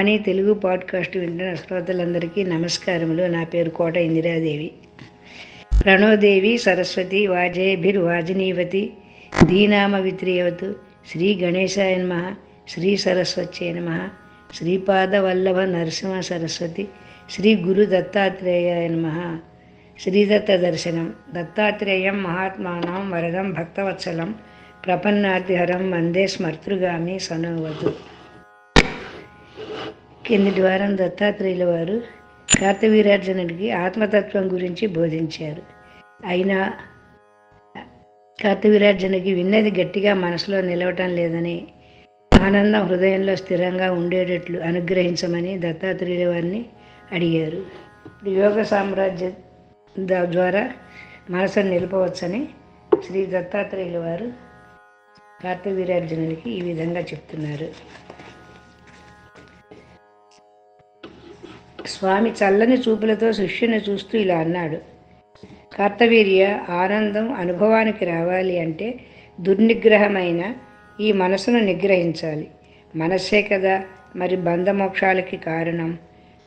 వాణి Telugu podcast వింటున్న శ్రోతలందరికీ నమస్కారములు. నా పేరు కోట ఇందిరాదేవి. ప్రణోదేవి సరస్వతి వాజేభిర్ వాజనీవతి దీనామ విత్రియవతు శ్రీ గణేశాయ నమ శ్రీ సరస్వత్యే నమ శ్రీపాదవల్లభ నరసింహ సరస్వతి శ్రీ గురు దత్తాత్రేయాయ నమ. శ్రీదత్త దర్శనం. దత్తాత్రేయం మహాత్మానం వరదం భక్తవత్సలం ప్రపన్నాతిహరం వందే స్మర్తృగామి సనోవతు. కిందటి వారం దత్తాత్రేయుల వారు కార్తవీరార్జునుడికి ఆత్మతత్వం గురించి బోధించారు. అయినా కార్తవీరార్జునికి విన్నది గట్టిగా మనసులో నిలవటం లేదని ఆనందం హృదయంలో స్థిరంగా ఉండేటట్లు అనుగ్రహించమని దత్తాత్రేయుల వారిని అడిగారు. యోగ సామ్రాజ్య ద్వారా మనసును నిలపవచ్చని శ్రీ దత్తాత్రేయుల వారు కార్తవీరార్జునుడికి ఈ విధంగా చెప్తున్నారు. స్వామి చల్లని చూపులతో శిష్యుని చూస్తూ ఇలా అన్నాడు. కర్తవీర్య ఆనందం అనుభవానికి రావాలి అంటే దుర్నిగ్రహమైన ఈ మనసును నిగ్రహించాలి. మనస్సే కదా మరి బంధమోక్షాలకి కారణం.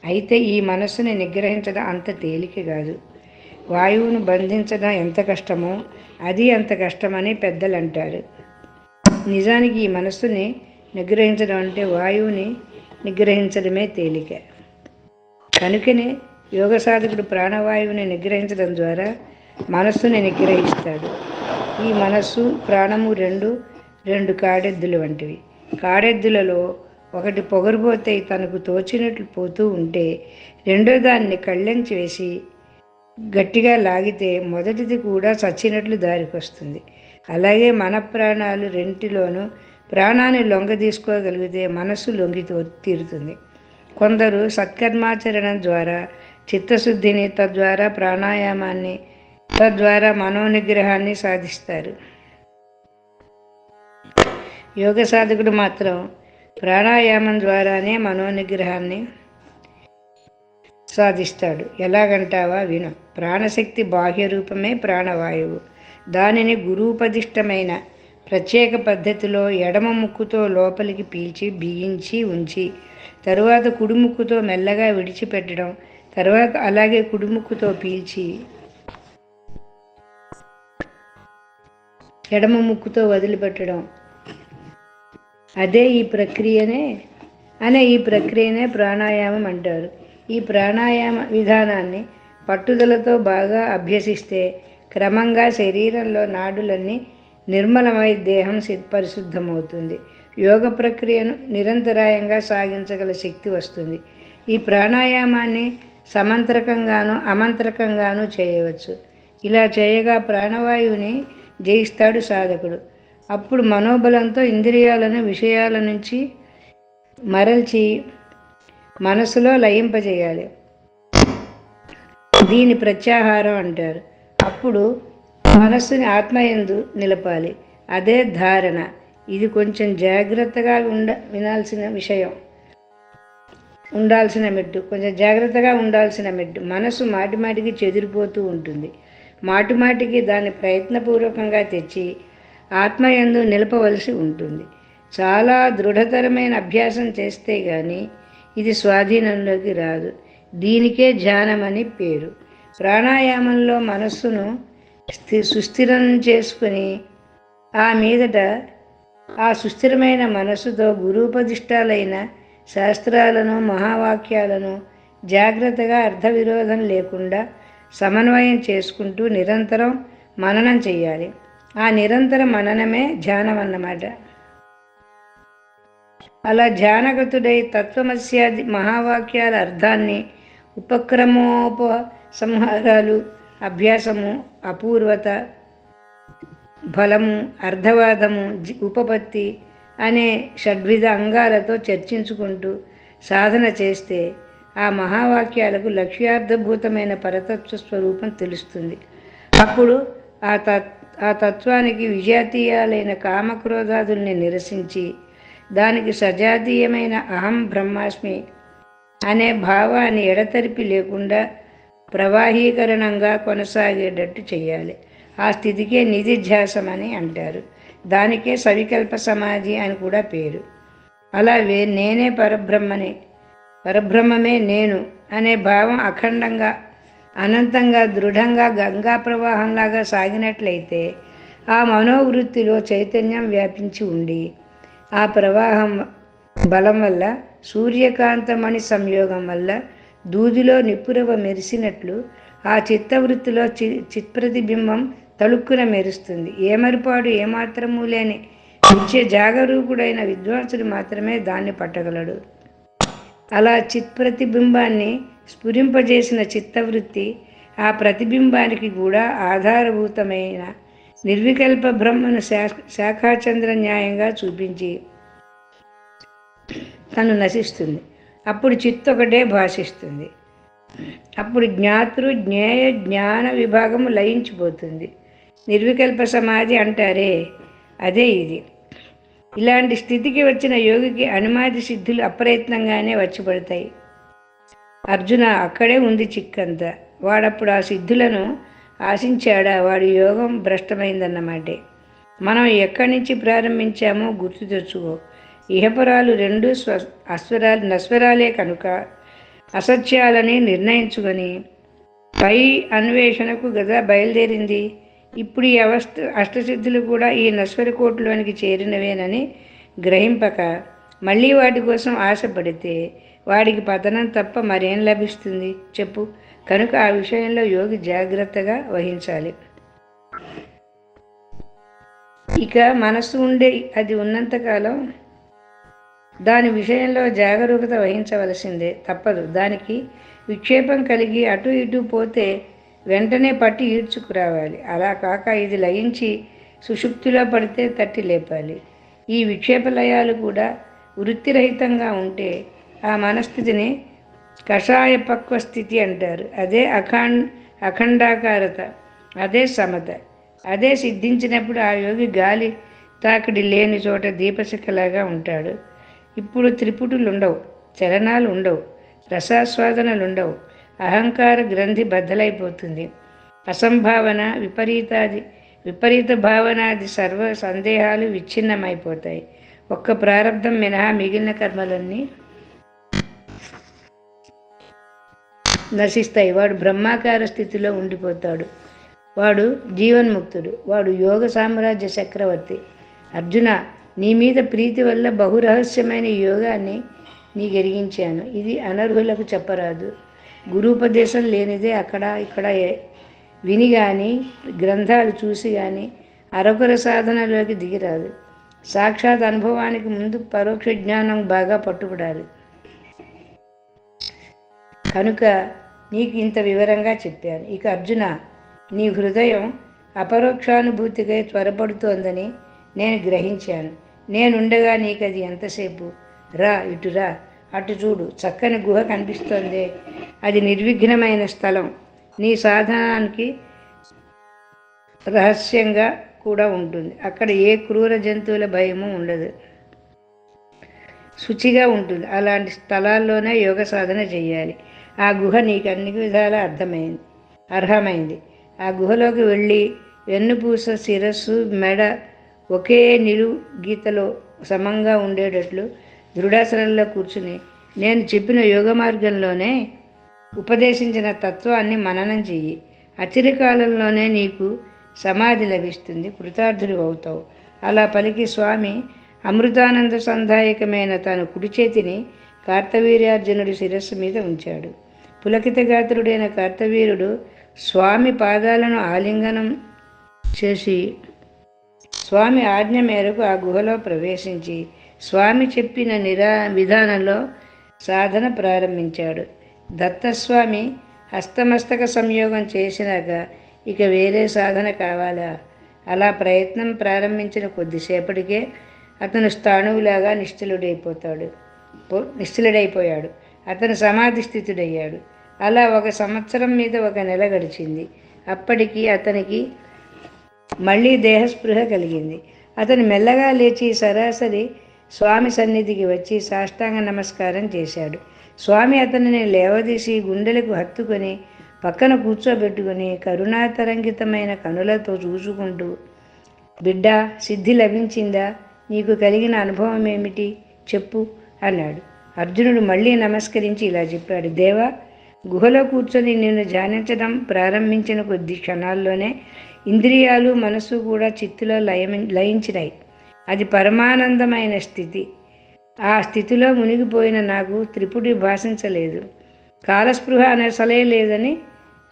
అయితే ఈ మనస్సుని నిగ్రహించడం అంత తేలిక కాదు. వాయువును బంధించడం ఎంత కష్టమో అది అంత కష్టమని పెద్దలు అంటారు. నిజానికి ఈ మనస్సుని నిగ్రహించడం అంటే వాయువుని నిగ్రహించడమే తేలిక. కనుకనే యోగ సాధకుడు ప్రాణవాయువుని నిగ్రహించడం ద్వారా మనస్సుని నిగ్రహిస్తాడు. ఈ మనస్సు ప్రాణము రెండు రెండు కాడెద్దులు వంటివి. కాడెద్దులలో ఒకటి పొగరుపోతే తనకు తోచినట్లు పోతూ ఉంటే రెండో దాన్ని కళ్ళెంచి వేసి గట్టిగా లాగితే మొదటిది కూడా చచ్చినట్లు దారికొస్తుంది. అలాగే మన ప్రాణాలు రెంటిలోనూ ప్రాణాన్ని లొంగ తీసుకోగలిగితే మనస్సు లొంగి తీరుతుంది. కొందరు సత్కర్మాచరణ ద్వారా చిత్తశుద్ధిని తద్వారా ప్రాణాయామాన్ని తద్వారా మనోనిగ్రహాన్ని సాధిస్తారు. యోగ సాధకుడు మాత్రం ప్రాణాయామం ద్వారానే మనోనిగ్రహాన్ని సాధిస్తాడు. ఎలాగంటావా విను. ప్రాణశక్తి బాహ్య రూపమే ప్రాణవాయువు. దానిని గురూపదిష్టమైన ప్రత్యేక పద్ధతిలో ఎడమ ముక్కుతో లోపలికి పీల్చి బిగించి ఉంచి తరువాత కుడుముక్కుతో మెల్లగా విడిచిపెట్టడం తర్వాత అలాగే కుడుముక్కుతో పీల్చి ఎడమ ముక్కుతో వదిలిపెట్టడం. అదే ఈ ప్రక్రియనే అనే ఈ ప్రక్రియనే ప్రాణాయామం అంటారు. ఈ ప్రాణాయామ విధానాన్ని పట్టుదలతో బాగా అభ్యసిస్తే క్రమంగా శరీరంలో నాడులన్నీ నిర్మలమై దేహం సి- పరిశుద్ధమవుతుంది. యోగ ప్రక్రియను నిరంతరాయంగా సాగించగల శక్తి వస్తుంది. ఈ ప్రాణాయామాన్ని సమంత్రకంగాను అమంత్రకంగాను చేయవచ్చు. ఇలా చేయగా ప్రాణవాయువుని జయిస్తాడు సాధకుడు. అప్పుడు మనోబలంతో ఇంద్రియాలను విషయాల నుంచి మరల్చి మనసులో లయింపజేయాలి. దీని ప్రత్యాహారం అంటారు. అప్పుడు మనస్సుని ఆత్మయందు నిలపాలి. అదే ధారణ. ఇది కొంచెం జాగ్రత్తగా ఉండ వినాల్సిన విషయం. ఉండాల్సిన మెట్టు. కొంచెం జాగ్రత్తగా ఉండాల్సిన మెట్టు. మనసు మాటిమాటికి చెదిరిపోతూ ఉంటుంది. మాటిమాటికి దాన్ని ప్రయత్నపూర్వకంగా తెచ్చి ఆత్మయందు నిలపవలసి ఉంటుంది. చాలా దృఢతరమైన అభ్యాసం చేస్తే కానీ ఇది స్వాధీనంలోకి రాదు. దీనికే ధ్యానం అని పేరు. ప్రాణాయామంలో మనస్సును స్థి సుస్థిరం చేసుకుని ఆ మీదట ఆ సుస్థిరమైన మనస్సుతో గురూపదిష్టాలైన శాస్త్రాలను మహావాక్యాలను జాగ్రత్తగా అర్థ విరోధం లేకుండా సమన్వయం చేసుకుంటూ నిరంతరం మననం చేయాలి. ఆ నిరంతర మననమే ధ్యానం అన్నమాట అలా ధ్యానగతుడై తత్వమస్యాది మహావాక్యాల అర్థాన్ని ఉపక్రమోప సంహారాలు అభ్యాసము అపూర్వత బలము అర్ధవాదము ఉపపత్తి అనే షడ్విధ అంగాలతో చర్చించుకుంటూ సాధన చేస్తే ఆ మహావాక్యాలకు లక్ష్యార్థభూతమైన పరతత్వ స్వరూపం తెలుస్తుంది. అప్పుడు ఆ తత్ ఆ తత్వానికి విజాతీయాలైన కామక్రోధాదుల్ని నిరసించి దానికి సజాతీయమైన అహం బ్రహ్మాస్మి అనే భావాన్ని ఎడతెరిపి లేకుండా ప్రవాహీకరణంగా కొనసాగేటట్టు చేయాలి. ఆ స్థితికే నిధిధ్యాసం అని అంటారు. దానికే సవికల్ప సమాధి అని కూడా పేరు. అలా వే నేనే పరబ్రహ్మనే పరబ్రహ్మమే నేను అనే భావం అఖండంగా అనంతంగా దృఢంగా గంగా ప్రవాహంలాగా సాగినట్లయితే ఆ మనోవృత్తిలో చైతన్యం వ్యాపించి ఉండి ఆ ప్రవాహం బలం వల్ల సూర్యకాంతమణి సంయోగం వల్ల దూదిలో నిప్పురవ మెరిసినట్లు ఆ చిత్తవృత్తిలో చి చిత్ప్రతిబింబం తలుక్కున మెరుస్తుంది. ఏమరిపాడు ఏమాత్రము లేని నిత్య జాగరూకుడైన విద్వాంసుడు మాత్రమే దాన్ని పట్టగలడు. అలా చిత్ప్రతిబింబాన్ని స్ఫురింపజేసిన చిత్తవృత్తి ఆ ప్రతిబింబానికి కూడా ఆధారభూతమైన నిర్వికల్ప బ్రహ్మను శా శాఖాచంద్ర న్యాయంగా చూపించి తను నశిస్తుంది. అప్పుడు చిత్తొకటే భాషిస్తుంది. అప్పుడు జ్ఞాతృ జ్ఞేయ జ్ఞాన విభాగము లయించిపోతుంది. నిర్వికల్ప సమాధి అంటారే. అదే ఇది. ఇలాంటి స్థితికి వచ్చిన యోగికి అనుమాది సిద్ధులు అప్రయత్నంగానే వచ్చి పడతాయి అర్జున అక్కడే ఉంది చిక్కంతా. వాడప్పుడు ఆ సిద్ధులను ఆశించాడా? వాడి యోగం భ్రష్టమైందన్నమాటే. మనం ఎక్కడి నుంచి ప్రారంభించామో గుర్తు తెచ్చుకో. ఇహపరాలు రెండు స్వ అస్వరాలు నస్వరాలే కనుక అసత్యాలని నిర్ణయించుకొని పై అన్వేషణకు గదా బయలుదేరింది? ఇప్పుడు ఈ అవస్థ అష్టసిద్ధులు కూడా ఈ నస్వరకోట్లోనికి చేరినవేనని గ్రహింపక మళ్ళీ వాటి కోసం ఆశపడితే వాడికి పతనం తప్ప మరేం లభిస్తుంది? చెప్పు. కనుక ఆ విషయంలో యోగి జాగ్రత్తగా వహించాలి. ఇక మనస్సు ఉండే అది ఉన్నంతకాలం దాని విషయంలో జాగరూకత వహించవలసిందే తప్పదు. దానికి విక్షేపం కలిగి అటు ఇటు పోతే వెంటనే పట్టి ఈడ్చుకురావాలి. అలా కాక ఇది లయించి సుషుప్తిలో పడితే తట్టి లేపాలి. ఈ విక్షేప లయాలు కూడా వృత్తిరహితంగా ఉంటే ఆ మనస్థితిని కషాయ పక్వ స్థితి అంటారు. అదే అఖండ్ అఖండాకారత అదే సమత. అదే సిద్ధించినప్పుడు ఆ యోగి గాలి తాకిడి లేని చోట దీపశిఖలాగా ఉంటాడు. ఇప్పుడు త్రిపుటులు ఉండవు చలనాలు ఉండవు రసాస్వాదనలు ఉండవు అహంకార గ్రంథి బద్దలైపోతుంది. అసంభావన విపరీతాది విపరీత భావనాది సర్వ సందేహాలు విచ్ఛిన్నమైపోతాయి. ఒక్క ప్రారంధం మినహా మిగిలిన కర్మలన్నీ నశిస్తాయి. వాడు బ్రహ్మాకార స్థితిలో ఉండిపోతాడు. వాడు జీవన్ముక్తుడు. వాడు యోగ సామ్రాజ్య చక్రవర్తి. అర్జున నీ మీద ప్రీతి వల్ల బహురహస్యమైన యోగాన్ని నీకు ఎరిగించాను ఇది అనర్హులకు చెప్పరాదు. గురూపదేశం లేనిదే అక్కడ ఇక్కడ విని కానీ గ్రంథాలు చూసి కానీ అరకొర సాధనలోకి దిగిరాదు. సాక్షాత్ అనుభవానికి ముందు పరోక్ష జ్ఞానం బాగా పట్టుబడాలి. కనుక నీకు ఇంత వివరంగా చెప్పాను. ఇక అర్జున నీ హృదయం అపరోక్షానుభూతికై త్వరపడుతోందని నేను గ్రహించాను. నేనుండగా నీకు అది ఎంతసేపు? రా ఇటు రా. అటు చూడు చక్కని గుహ కనిపిస్తోంది. అది నిర్విఘ్నమైన స్థలం. నీ సాధనానికి రహస్యంగా కూడా ఉంటుంది. అక్కడ ఏ క్రూర జంతువుల భయము ఉండదు. శుచిగా ఉంటుంది. అలాంటి స్థలాల్లోనే యోగ సాధన చేయాలి ఆ గుహ నీకు అన్ని విధాలా అర్థమైంది అర్హమైంది. ఆ గుహలోకి వెళ్ళి వెన్నుపూస శిరస్సు మెడ ఒకే నిలువు గీతలో సమంగా ఉండేటట్లు దృఢాసనంలో కూర్చుని నేను చెప్పిన యోగ మార్గంలోనే ఉపదేశించిన తత్వాన్ని మననం చెయ్యి. అచిరకాలంలోనే నీకు సమాధి లభిస్తుంది కృతార్థుడు అవుతావు. అలా పలికి స్వామి అమృతానంద సంధాయకమైన తన కుడి చేతిని కార్తవీర్యార్జునుడి శిరస్సు మీద ఉంచాడు. పులకిత గాత్రుడైన కార్తవీరుడు స్వామి పాదాలను ఆలింగనం చేసి స్వామి ఆజ్ఞ మేరకు ఆ గుహలో ప్రవేశించి స్వామి చెప్పిన నిరా విధానంలో సాధన ప్రారంభించాడు. దత్తస్వామి హస్తమస్తక సంయోగం చేసినాక ఇక వేరే సాధన కావాలా? అలా ప్రయత్నం ప్రారంభించిన కొద్దిసేపటికే అతను స్థాణువులాగా నిశ్చలుడైపోతాడు. పో- నిశ్చలుడైపోయాడు. అతను సమాధి స్థితుడయ్యాడు అలా ఒక సంవత్సరం మీద ఒక నెల గడిచింది. అప్పటికి అతనికి మళ్ళీ దేహస్పృహ కలిగింది. అతను మెల్లగా లేచి సరాసరి స్వామి సన్నిధికి వచ్చి సాష్టాంగ నమస్కారం చేశాడు. స్వామి అతనిని లేవదీసి గుండెలకు హత్తుకొని పక్కన కూర్చోబెట్టుకుని కరుణాతరంగితమైన కనులతో చూసుకుంటూ బిడ్డ సిద్ధి లభించిందా? నీకు కలిగిన అనుభవం ఏమిటి? చెప్పు అన్నాడు. అర్జునుడు మళ్ళీ నమస్కరించి ఇలా చెప్పాడు. దేవా గుహలో కూర్చొని నిన్ను ధ్యానించడం ప్రారంభించిన కొద్ది క్షణాల్లోనే ఇంద్రియాలు మనసు కూడా చిత్తులో లయ లయించినాయి. అది పరమానందమైన స్థితి. ఆ స్థితిలో మునిగిపోయిన నాకు త్రిపుడి భాషించలేదు. కాలస్పృహ అనసలే లేదని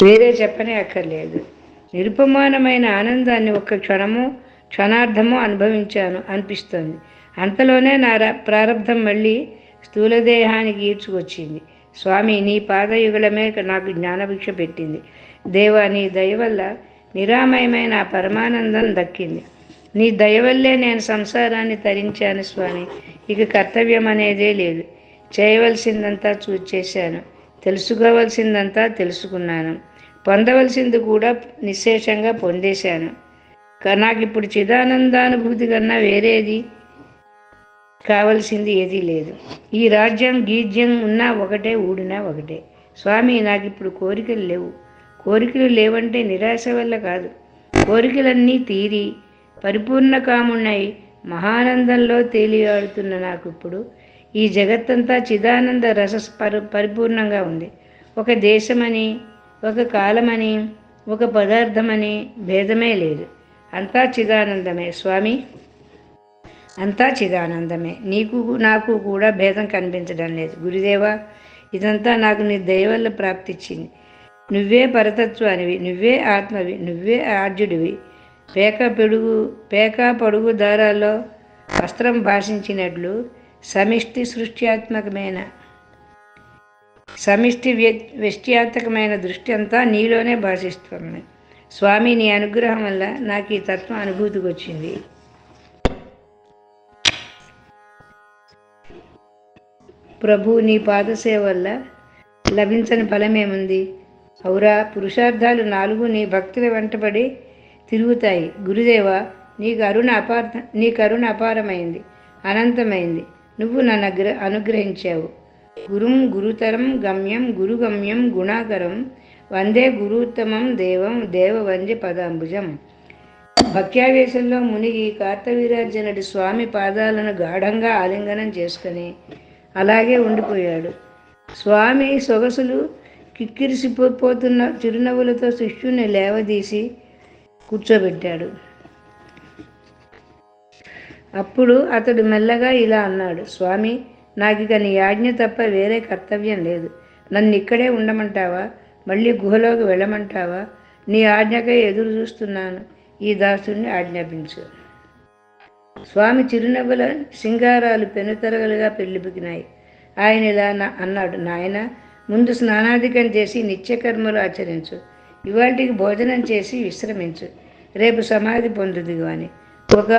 వేరే చెప్పనే అక్కర్లేదు. నిరుపమానమైన ఆనందాన్ని ఒక్క క్షణము క్షణార్థము అనుభవించాను అనిపిస్తోంది. అంతలోనే నా ర- ప్రారంధం మళ్ళీ స్థూలదేహానికి ఈడ్చుకొచ్చింది. స్వామి నీ పాదయుగలమే నాకు జ్ఞానభిక్ష పెట్టింది. దేవా నీ దయ వల్ల నిరామయమైన పరమానందం దక్కింది. నీ దయవల్లే నేను సంసారాన్ని తరించాను స్వామి. ఇక కర్తవ్యం అనేదే లేదు. చేయవలసిందంతా చూచేశాను తెలుసుకోవలసిందంతా తెలుసుకున్నాను. పొందవలసింది కూడా నిశేషంగా పొందేశాను. నాకు ఇప్పుడు చిదానందానుభూతి కన్నా వేరేది? కావలసింది ఏదీ లేదు. ఈ రాజ్యం గీజ్యం ఉన్నా ఒకటే ఊడినా ఒకటే. స్వామి నాకు ఇప్పుడు కోరికలు లేవు. కోరికలు లేవంటే నిరాశ వల్ల కాదు. కోరికలన్నీ తీరి పరిపూర్ణ మహానందంలో తేలియాడుతున్న నాకు ఇప్పుడు ఈ జగత్తంతా చిదానంద రస పరి పరిపూర్ణంగా ఉంది. ఒక దేశమని ఒక కాలమని ఒక పదార్థమని భేదమే లేదు. అంతా చిదానందమే స్వామి. అంతా చిదానందమే. నీకు నాకు కూడా భేదం కనిపించడం లేదు. గురుదేవా ఇదంతా నాకు నీ దయవల్ల ప్రాప్తిచ్చింది. నువ్వే పరతత్వానివి నువ్వే ఆత్మవి నువ్వే ఆర్జుడివి. పేక పెడుగు పేక పొడుగు దారాల్లో వస్త్రం భాషించినట్లు సమిష్టి సృష్ట్యాత్మకమైన సమిష్టి వ్యష్ట్యాత్మకమైన దృష్టి అంతా నీలోనే భాషిస్తుంది. స్వామి నీ అనుగ్రహం వల్ల నాకు ఈ తత్వం అనుభూతికి వచ్చింది ప్రభు నీ పాదసేవ వల్ల లభించని ఫలమేముంది? ఔరా పురుషార్థాలు నాలుగు నీ భక్తుల వెంటబడి తిరుగుతాయి. గురుదేవ నీ కరుణ అపార నీ కరుణ అపారమైంది అనంతమైంది. నువ్వు నన్ను అగ్ర అనుగ్రహించావు. గురుం గురుతరం గమ్యం గురుగమ్యం గుణాకరం వందే గురుత్తమం దేవం దేవ వంద్య పదాంబుజం. భక్త్యావేశంలో మునిగి కార్తవీరార్జునుడి స్వామి పాదాలను గాఢంగా ఆలింగనం చేసుకుని అలాగే ఉండిపోయాడు. స్వామి సొగసులు కిక్కిరిసిపోతున్న చిరునవ్వులతో శిష్యుని లేవదీసి కూర్చోబెట్టాడు. అప్పుడు అతడు మెల్లగా ఇలా అన్నాడు స్వామి నాకిక నీ ఆజ్ఞ తప్ప వేరే కర్తవ్యం లేదు. నన్ను ఇక్కడే ఉండమంటావా? మళ్ళీ గుహలోకి వెళ్ళమంటావా? నీ ఆజ్ఞకై ఎదురు చూస్తున్నాను. ఈ దాసుని ఆజ్ఞాపించు. స్వామి చిరునవ్వుల సింగారాలు పెనుతరగలుగా పెళ్ళిబికినాయి ఆయన ఇలా నా- అన్నాడు నాయన ముందు స్నానాధికం చేసి నిత్యకర్మలు ఆచరించు. ఇవాటికి భోజనం చేసి విశ్రమించు. రేపు సమాధి పొందుదిగు అని. ఒక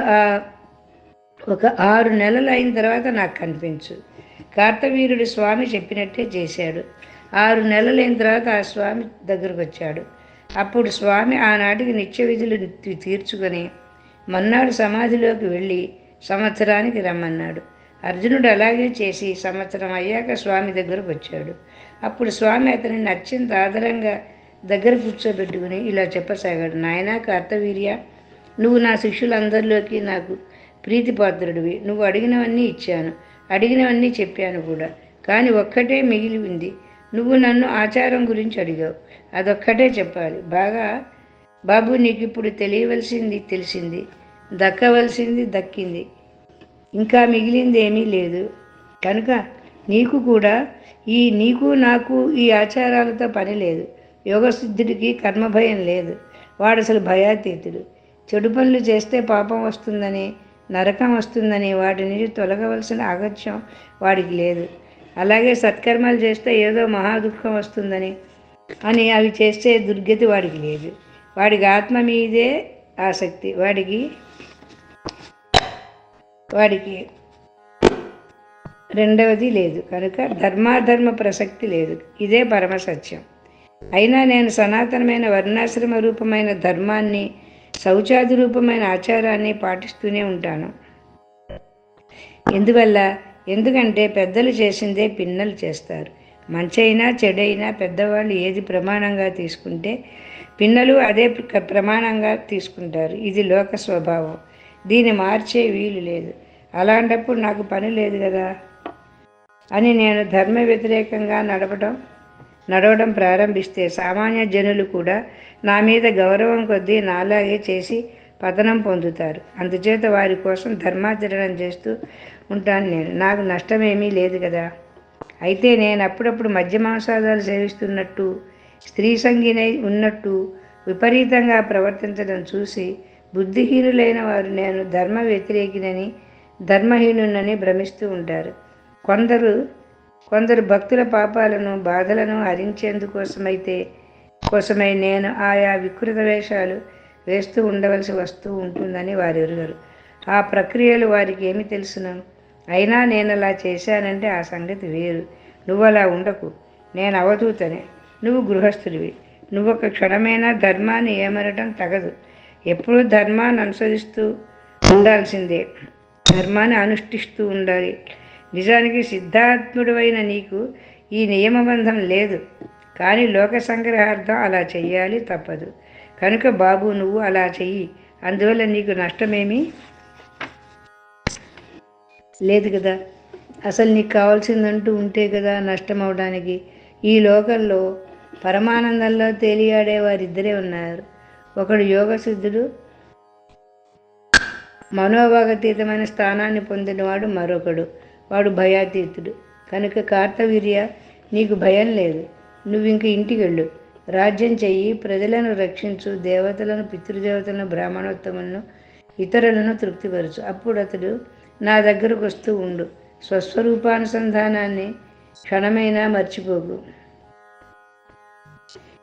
ఒక ఆరు నెలలు అయిన తర్వాత నాకు కనిపించు. కార్తవీరుడు స్వామి చెప్పినట్టే చేశాడు. ఆరు నెలలు అయిన తర్వాత ఆ స్వామి దగ్గరకు వచ్చాడు. అప్పుడు స్వామి ఆనాటికి నిత్య విధులు తీర్చుకొని మన్నాడు సమాధిలోకి వెళ్ళి సంవత్సరానికి రమ్మన్నాడు. అర్జునుడు అలాగే చేసి సంవత్సరం అయ్యాక స్వామి దగ్గరకు వచ్చాడు. అప్పుడు స్వామి అతనిని అత్యంత ఆదరంగా దగ్గర కూర్చోబెట్టుకుని ఇలా చెప్పసాగాడు నాయన కర్తవీర్య నువ్వు నా శిష్యులందరిలోకి నాకు ప్రీతిపాత్రుడివి. నువ్వు అడిగినవన్నీ ఇచ్చాను అడిగినవన్నీ చెప్పాను కూడా. కానీ ఒక్కటే మిగిలి ఉంది. నువ్వు నన్ను ఆచారం గురించి అడిగావు. అదొక్కటే చెప్పాలి. బాగా బాబు నీకు ఇప్పుడు తెలియవలసింది తెలిసింది దక్కవలసింది దక్కింది. ఇంకా మిగిలింది ఏమీ లేదు. కనుక నీకు కూడా ఈ నీకు నాకు ఈ ఆచారాలతో పని లేదు. యోగసిద్ధుడికి కర్మభయం లేదు. వాడు అసలు భయాతీతుడు. చెడు పనులు చేస్తే పాపం వస్తుందని నరకం వస్తుందని వాటి నుంచి తొలగవలసిన అగత్యం వాడికి లేదు. అలాగే సత్కర్మలు చేస్తే ఏదో మహా దుఃఖం వస్తుందని అని అవి చేస్తే దుర్గతి వాడికి లేదు. వాడికి ఆత్మ మీదే ఆసక్తి. వాడికి వాడికి రెండవది లేదు. కనుక ధర్మాధర్మ ప్రసక్తి లేదు. ఇదే పరమ సత్యం. అయినా నేను సనాతనమైన వర్ణాశ్రమ రూపమైన ధర్మాన్ని శౌచాది రూపమైన ఆచారాన్ని పాటిస్తూనే ఉంటాను. ఎందువల్ల? ఎందుకంటే పెద్దలు చేసిందే పిన్నలు చేస్తారు. మంచైనా చెడైనా పెద్దవాళ్ళు ఏది ప్రమాణంగా తీసుకుంటే పిన్నలు అదే ప్రమాణంగా తీసుకుంటారు. ఇది లోక స్వభావం. దీన్ని మార్చే వీలు లేదు. అలాంటప్పుడు నాకు పని లేదు కదా? అని నేను ధర్మ వ్యతిరేకంగా నడపడం నడవడం ప్రారంభిస్తే సామాన్య జనులు కూడా నా మీద గౌరవం కొద్దీ నాలాగే చేసి పతనం పొందుతారు. అందుచేత వారి కోసం ధర్మాచరణం చేస్తూ ఉంటాను నేను. నాకు నష్టమేమీ లేదు కదా. అయితే నేను అప్పుడప్పుడు మద్య మాంసాదాలు సేవిస్తున్నట్టు స్త్రీ సంగినై ఉన్నట్టు విపరీతంగా ప్రవర్తించడం చూసి బుద్ధిహీనులైన వారు నేను ధర్మ వ్యతిరేకినని ధర్మహీనునని భ్రమిస్తూ ఉంటారు. కొందరు కొందరు భక్తుల పాపాలను బాధలను హరించేందుకోసమైతే కోసమై నేను ఆయా వికృత వేషాలు వేస్తూ ఉండవలసి వస్తూ ఉంటుందని వారు ఎరుగరు. ఆ ప్రక్రియలు వారికి ఏమి తెలుసును? అయినా నేను అలా చేశానంటే ఆ సంగతి వేరు. నువ్వు అలా ఉండకు. నేను అవధూతనే. నువ్వు గృహస్థుడివి. నువ్వు ఒక క్షణమైనా ధర్మాన్ని ఏమనటం తగదు. ఎప్పుడూ ధర్మాన్ని అనుసరిస్తూ ఉండాల్సిందే. ధర్మాన్ని అనుష్ఠిస్తూ ఉండాలి. నిజానికి సిద్ధాత్ముడైన నీకు ఈ నియమబంధం లేదు. కానీ లోక సంగ్రహార్థం అలా చెయ్యాలి తప్పదు. కనుక బాబు నువ్వు అలా చెయ్యి. అందువల్ల నీకు నష్టమేమీ లేదు కదా అసలు నీకు కావాల్సిందంటూ ఉంటే కదా నష్టం అవడానికి ఈ లోకంలో పరమానందంలో తేలియాడే వారిద్దరే ఉన్నారు. ఒకడు యోగసిద్ధుడు మనోభాగతీతమైన స్థానాన్ని పొందినవాడు మరొకడు. వాడు భయాతీతుడు. కనుక కార్తవీర్య నీకు భయం లేదు. నువ్వు ఇంక ఇంటికి వెళ్ళు రాజ్యం చెయ్యి ప్రజలను రక్షించు దేవతలను పితృదేవతలను బ్రాహ్మణోత్తములను ఇతరులను తృప్తిపరచు. అప్పుడు అతడు నా దగ్గరకు వస్తూ ఉండు. స్వస్వరూపానుసంధానాన్ని క్షణమైనా మర్చిపోకు.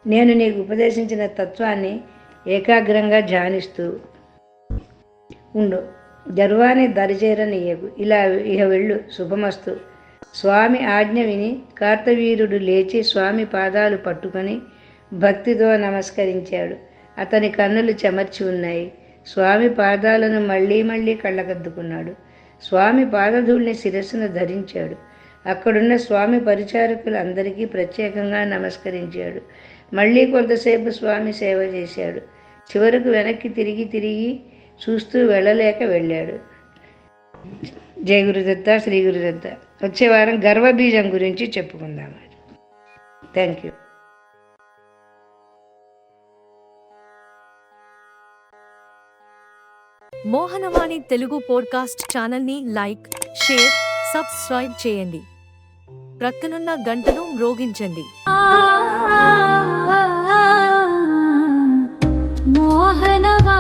నేను నీకు ఉపదేశించిన తత్వాన్ని ఏకాగ్రంగా ధ్యానిస్తూ ఉండు. గర్వాన్ని దరిచేరనీయకు ఇలా ఇహ వెళ్ళు శుభమస్తు. స్వామి ఆజ్ఞ విని కార్తవీరుడు లేచి స్వామి పాదాలు పట్టుకొని భక్తితో నమస్కరించాడు. అతని కన్నులు చెమర్చి ఉన్నాయి. స్వామి పాదాలను మళ్ళీ మళ్ళీ కళ్ళకద్దుకున్నాడు. స్వామి పాదధూళిని శిరస్సును ధరించాడు. అక్కడున్న స్వామి పరిచారకులందరికీ ప్రత్యేకంగా నమస్కరించాడు. మళ్ళీ కొంతసేపు స్వామి సేవ చేశాడు. చివరకు వెనక్కి తిరిగి తిరిగి చూస్తూ వెళ్ళలేక వెళ్ళాడు. జయ గురుదత్త శ్రీ గురుదత్త. వచ్చే వారం గర్వబీజం గురించి చెప్పుకుందాం. Thank you Mohanavani Telugu podcast ఛానల్ని లైక్ షేర్ సబ్స్క్రైబ్ చేయండి. ప్రక్కనున్న గంటను మ్రోగించండి మోహనవా